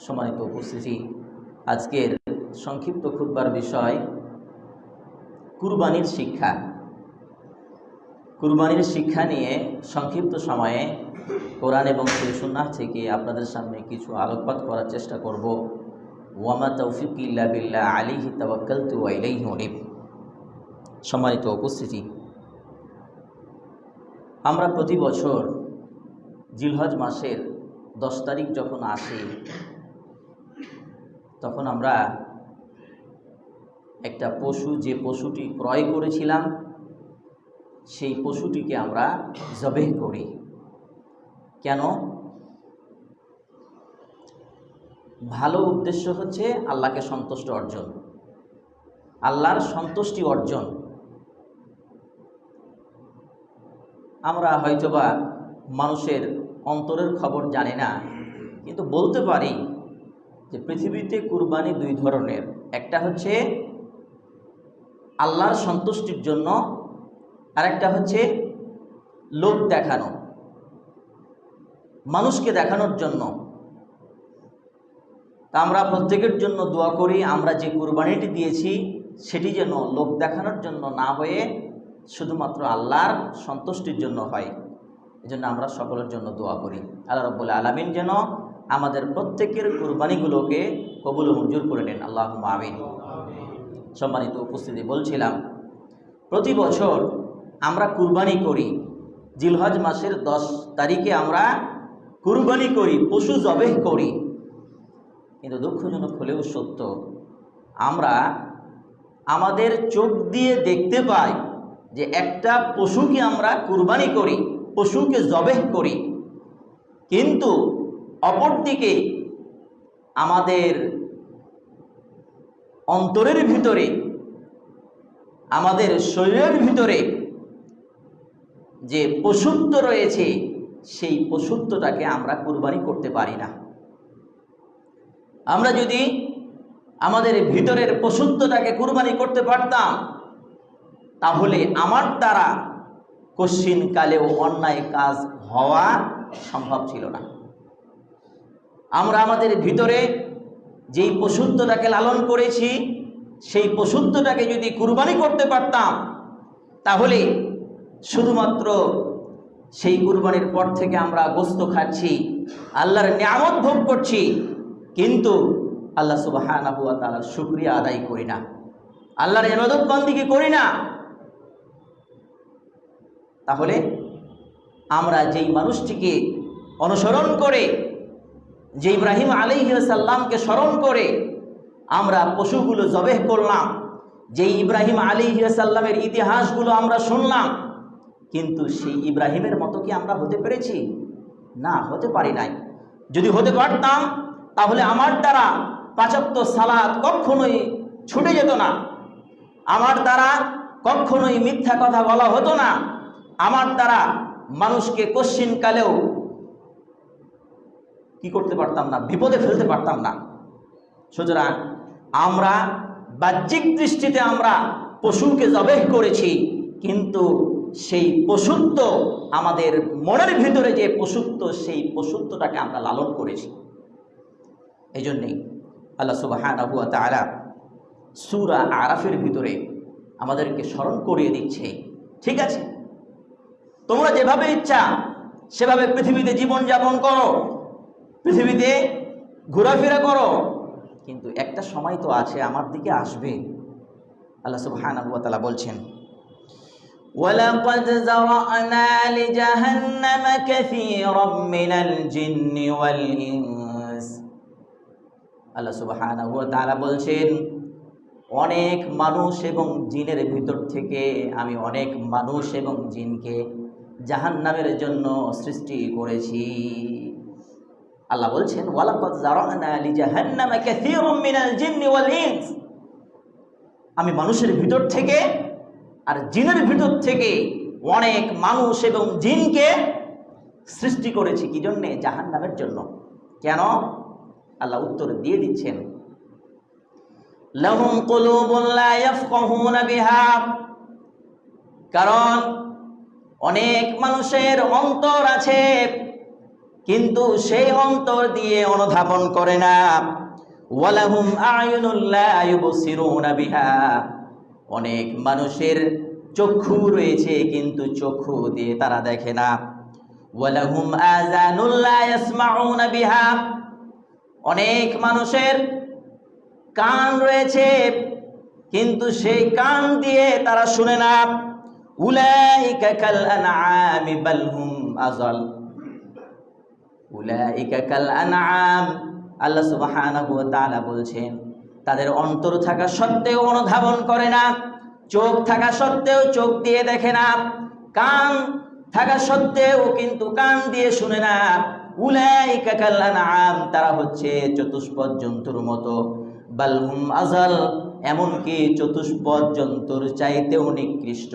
সম্মানিত উপস্থিতি। আজকের সংক্ষিপ্ত খুববার বিষয়, কুরবানির শিক্ষা। কুরবানির শিক্ষা নিয়ে সংক্ষিপ্ত সময়ে কোরআন এবং সুন্নাহ থেকে আপনাদের সামনে কিছু আলোকপাত করার চেষ্টা করব। ওয়ামা তৌফিক ইল্লা বিল্লাহ আলিহি তাওয়াক্কালতু ওয়া ইলাইহি উনিব। সম্মানিত উপস্থিতি। আমরা প্রতি বছর জিলহজ মাসের দশ তারিখ যখন আসে তখন আমরা একটা পশু, যে পশুটি ক্রয় করেছিলাম, সেই পশুটিকে আমরা জবেহ করি। কেন? ভালো উদ্দেশ্য হচ্ছে আল্লাহকে সন্তুষ্ট অর্জন। আল্লাহর সন্তুষ্টি অর্জন। আমরা হয়তোবা মানুষের অন্তরের খবর জানি না, কিন্তু বলতে পারি যে পৃথিবীতে কুরবানি দুই ধরনের। একটা হচ্ছে আল্লাহর সন্তুষ্টির জন্য, আরেকটা হচ্ছে লোক দেখানো, মানুষকে দেখানোর জন্য। তা আমরা প্রত্যেকের জন্য দোয়া করি, আমরা যে কুরবানিটি দিয়েছি, সেটি যেন লোক দেখানোর জন্য না হয়ে শুধুমাত্র আল্লাহর সন্তুষ্টির জন্য হয়। এজন্য আমরা সকলের জন্য দোয়া করি। আল্লাহ রব্বুল আলমিন যেন আমাদের প্রত্যেকের কুরবানিগুলোকে কবুল মঞ্জুর করে নেন। আল্লাহ আমিন। সম্মানিত উপস্থিতি বলছিলাম, প্রতি বছর আমরা কুরবানি করি। জিলহজ মাসের দশ তারিখে আমরা কুরবানি করি, পশু জবেহ করি। কিন্তু দুঃখজনক হলেও সত্য, আমরা আমাদের চোখ দিয়ে দেখতে পাই যে একটা পশুকে আমরা কুরবানি করি, পশুকে জবেহ করি। কিন্তু অপরদিকে আমাদের অন্তরের ভিতরে, আমাদের শরীরের ভিতরে যে পশুত্ব রয়েছে, সেই পশুত্বটাকে আমরা কুরবানি করতে পারি না। আমরা যদি আমাদের ভিতরের পশুত্বটাকে কুরবানি করতে পারতাম, তাহলে আমার দ্বারা কশ্চিন কালেও অন্যায় কাজ হওয়া সম্ভব ছিল না। আমরা আমাদের ভিতরে যেই পশুত্বটাকে লালন করেছি, সেই পশুত্বটাকে যদি কুরবানি করতে পারতাম, তাহলে শুধুমাত্র সেই কুরবানির পর থেকে আমরা গোস্ত খাচ্ছি, আল্লাহর নিয়ামত ভোগ করছি, কিন্তু আল্লাহ সুবাহ তালার শুক্রিয়া আদায় করি না। আল্লাহর এবাদত বন্দিকে করি না। তাহলে আমরা যেই মানুষটিকে অনুসরণ করে যে ইব্রাহিম সাল্লামকে স্মরণ করে আমরা পশুগুলো জবেহ করলাম যে ইব্রাহিম সাল্লামের ইতিহাসগুলো আমরা শুনলাম, কিন্তু সেই ইব্রাহিমের মতো কি আমরা হতে পেরেছি? না, হতে পারি নাই। যদি হতে পারতাম, তাহলে আমার দ্বারা পাঁচাত্ত সালাদ কখনোই ছুটে যেত না। আমার দ্বারা কখনোই মিথ্যা কথা বলা হতো না। আমার দ্বারা মানুষকে কশ্চিন কালেও কি করতে পারতাম না, বিপদে ফেলতে পারতাম না। সুতরাং আমরা বাহ্যিক দৃষ্টিতে আমরা পশুকে জবেহ করেছি, কিন্তু সেই পশুত্ব, আমাদের মনের ভিতরে যে পশুত্ব, সেই পশুত্বটাকে আমরা লালন করেছি। এই জন্যেই আল্লাহ সুবাহান আবুয়া তালা সুরা আরাফের ভিতরে আমাদেরকে স্মরণ করিয়ে দিচ্ছে, ঠিক আছে? তোমরা যেভাবে ইচ্ছা, সেভাবে পৃথিবীতে জীবনযাপন করো। পৃথিবীতে ঘোরাফেরা করো কিন্তু একটা সময় তো আছে আমার দিকে আসবে আল্লাহ সুবহানাহু ওয়া তাআলা বলছেন ولقد زرعنا لجهنم كثيرا من الجن والإنس আল্লাহ সুবহানাহু ওয়া তাআলা বলছেন অনেক মানুষ এবং জিনের ভিতর থেকে আমি অনেক মানুষ এবং জিনকে জাহান্নামের জন্য সৃষ্টি করেছি আল্লাহ বলছেন আমি মানুষের ভিতর থেকে আর জিনের ভিতর থেকে অনেক মানুষ এবং জিনকে সৃষ্টি করেছি। কি জন্যে? জাহান্নামের জন্য। কেন? আল্লাহ উত্তর দিয়ে দিচ্ছেন কারণ অনেক মানুষের অন্তর আছে কিন্তু সেই অন্তর দিয়ে অনুধাবন করে না। ওয়ালাহুম আয়ুনুল্লা ইউবসিরুনা বিহা। অনেক মানুষের চক্ষু রয়েছে, কিন্তু চক্ষু দিয়ে তারা দেখে না। অনেক মানুষের কান রয়েছে, কিন্তু সেই কান দিয়ে তারা শুনে না। উলাইকা কাল আনআমি উলাইকা কাল আনআম আল্লাহ সুবহানাহু ওয়া তাআলা বলছেন, তাদের অন্তর থাকা সত্ত্বেও অনুধাবন করে না, চোখ থাকা সত্ত্বেও চোখ দিয়ে দেখে না, কান থাকা সত্ত্বেও কিন্তু কান দিয়ে শুনে না। উলাইকা কাল আনআম তারা হচ্ছে চতুষ্পদ জন্তুর মতো। বালহুম আজাল এমনকি চতুষ্পদ জন্তুর চাইতেও নিকৃষ্ট।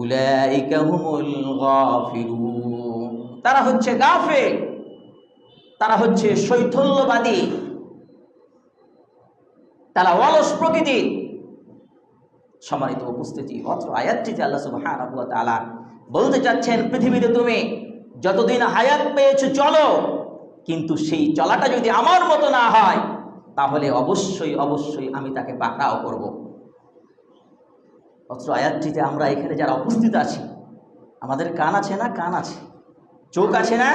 উলাইকা হুমুল গাফিরুন তারা হচ্ছে গাফেল। তারা হচ্ছে শৈথল্যবাদী। তারা অলস প্রকৃতি সম্মানিত উপস্থিতি, অত্র আয়াতটিতে আল্লাহ সুবহানাহু ওয়া তাআলা বলতে চাচ্ছেন, পৃথিবীতে তুমি যতদিন হায়াত পেয়েছ, চলো। কিন্তু সেই চলাটা যদি আমার মতো না হয়, তাহলে অবশ্যই অবশ্যই আমি তাকে পাকড়াও করব। অত্র আয়াতটিতে আমরা এখানে যারা উপস্থিত আছি, আমাদের কান আছে না কান আছে? চোখ আছে না?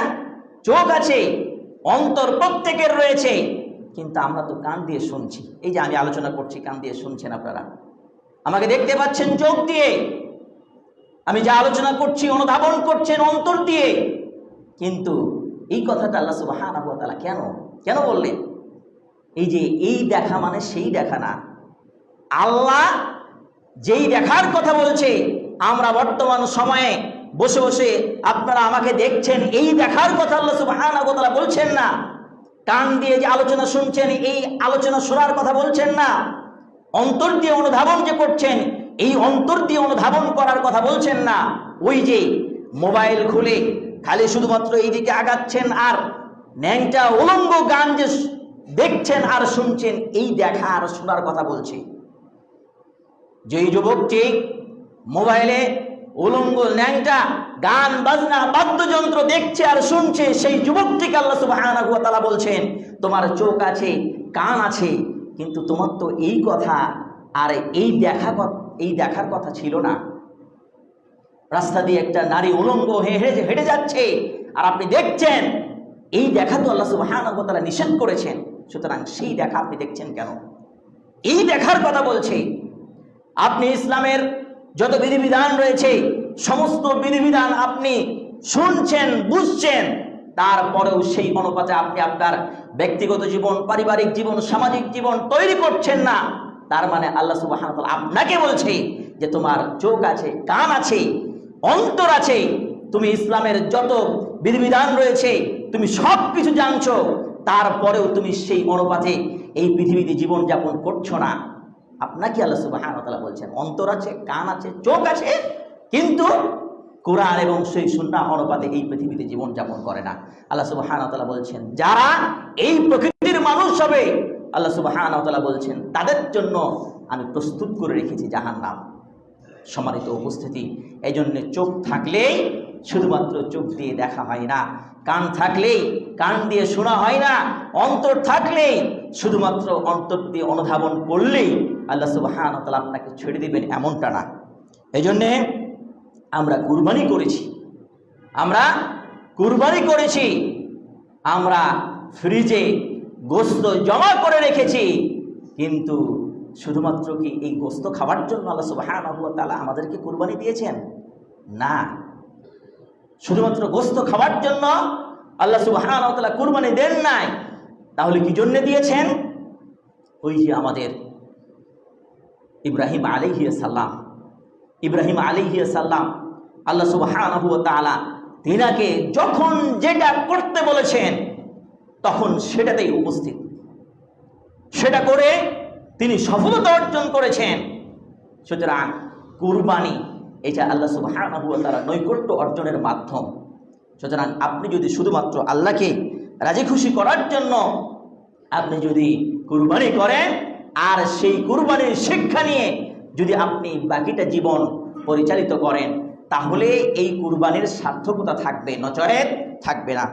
চোখ আছে। অন্তর প্রত্যেকের রয়েছে। কিন্তু আমরা তো কান দিয়ে শুনছি। এই যে আমি আলোচনা করছি, কান দিয়ে শুনছেন আপনারা। আমাকে দেখতে পাচ্ছেন চোখ দিয়ে। আমি যা আলোচনা করছি, অনুধাবন করছেন অন্তর দিয়ে। কিন্তু এই কথাটা আল্লাহ তাআলা কেন? কেন বললেন? এই যে এই দেখা মানে সেই দেখা না। আল্লাহ যেই দেখার কথা বলছে, আমরা বর্তমান সময়ে বসে বসে আপনারা আমাকে দেখছেন, এই দেখার কথা আল্লাহ সুবহানাহু ওয়া বলছেন না। কান দিয়ে যে আলোচনা শুনছেন, এই আলোচনা শোনার কথা বলছেন না। অন্তর দিয়ে অনুধাবন যে করছেন, এই অন্তর দিয়ে অনুধাবন করার কথা বলছেন না। ওই যে মোবাইল খুলে খালি শুধুমাত্র এইদিকে আগাচ্ছেন আর ন্যাংটা উলঙ্গ গান যে দেখছেন আর শুনছেন, এই দেখা আর শোনার কথা বলছে। যেই যুবকটি মোবাইলে উলঙ্গ ন্যাংটা, গান, বাজনা, বাদ্যযন্ত্র দেখছে আর শুনছে, সেই যুবকটিকে আল্লাহ ওয়া বলছেন, তোমার চোখ আছে, কান আছে, কিন্তু তোমার তো এই কথা আর এই দেখা এই দেখার কথা ছিল না। রাস্তা দিয়ে একটা নারী উলঙ্গ হেঁটে হেঁটে যাচ্ছে, আর আপনি দেখছেন, এই দেখা তো আল্লাহ সুবহানাহু ওয়া তাআলা নিষেধ করেছেন, সুতরাং সেই দেখা আপনি দেখছেন কেন? এই দেখার কথা বলছে। আপনি ইসলামের যত বিধিবিধান রয়েছে, সমস্ত বিধিবিধান আপনি শুনছেন, বুঝছেন, তারপরেও সেই অনুপাতে আপনি আপনার ব্যক্তিগত জীবন, পারিবারিক জীবন, সামাজিক জীবন তৈরি করছেন না। তার মানে আল্লাহ তাআলা আপনাকে বলছে যে তোমার চোখ আছে, কান আছে, অন্তর আছে, তুমি ইসলামের যত বিধিবিধান রয়েছে, তুমি সব কিছু জানছো, তারপরেও তুমি সেই অনুপাতে এই পৃথিবীতে জীবন যাপন করছ না। আপনাকে আল্লাহ সুবাহান তাআলা বলছেন, অন্তর আছে, কান আছে, চোখ আছে, কিন্তু কোরআন এবং সেই সুন্নাহ অনুপাতে এই পৃথিবীতে জীবন যাপন করে না। আল্লাহ সুবাহান তাআলা বলছেন, যারা এই প্রকৃতির মানুষ হবে, আল্লাহ সুবাহান তাআলা বলছেন, তাদের জন্য আমি প্রস্তুত করে রেখেছি জাহান নাম সম্মানিত উপস্থিতি এই জন্য চোখ থাকলেই শুধুমাত্র চোখ দিয়ে দেখা হয় না, কান থাকলেই, কান দিয়ে শোনা হয় না, অন্তর থাকলেই শুধুমাত্র অন্তর দিয়ে অনুধাবন করলেই আল্লাহ সুবাহান তাআলা আপনাকে ছেড়ে দিবেন এমনটা না। এই জন্যে আমরা কুরবানি করেছি। আমরা কুরবানি করেছি। আমরা ফ্রিজে গোস্ত জমা করে রেখেছি। কিন্তু শুধুমাত্র কি এই গোস্ত খাবার জন্য আল্লাহ সুবহানাহু ওয়া তাআলা আমাদেরকে কুরবানি দিয়েছেন? না। শুধুমাত্র গোস্ত খাবার জন্য আল্লাহ সুবহানাহু ওয়া তাআলা কুরবানি দেন নাই। তাহলে কি জন্যে দিয়েছেন? ওই যে আমাদের ইব্রাহিম আলাইহিস সালাম ইব্রাহিম আলাইহিস সালাম আল্লাহ সুবহানাহু ওয়া তাআলা তিনাকে যখন যেটা করতে বলেছেন, তখন সেটাতেই উপস্থিত। সেটা করে তিনি সফলতা অর্জন করেছেন। সুতরাং কুরবানি, এটা আল্লাহ সুবহানাহু ওয়া নৈকট্য অর্জনের মাধ্যম। সুতরাং আপনি যদি শুধুমাত্র আল্লাহকে রাজি খুশি করার জন্য আপনি যদি কুরবানি করেন আর সেই কুরবানির শিক্ষা নিয়ে যদি আপনি বাকিটা জীবন পরিচালিত করেন, তাহলে এই কুরবানির সার্থকতা থাকবে নচরে থাকবে না।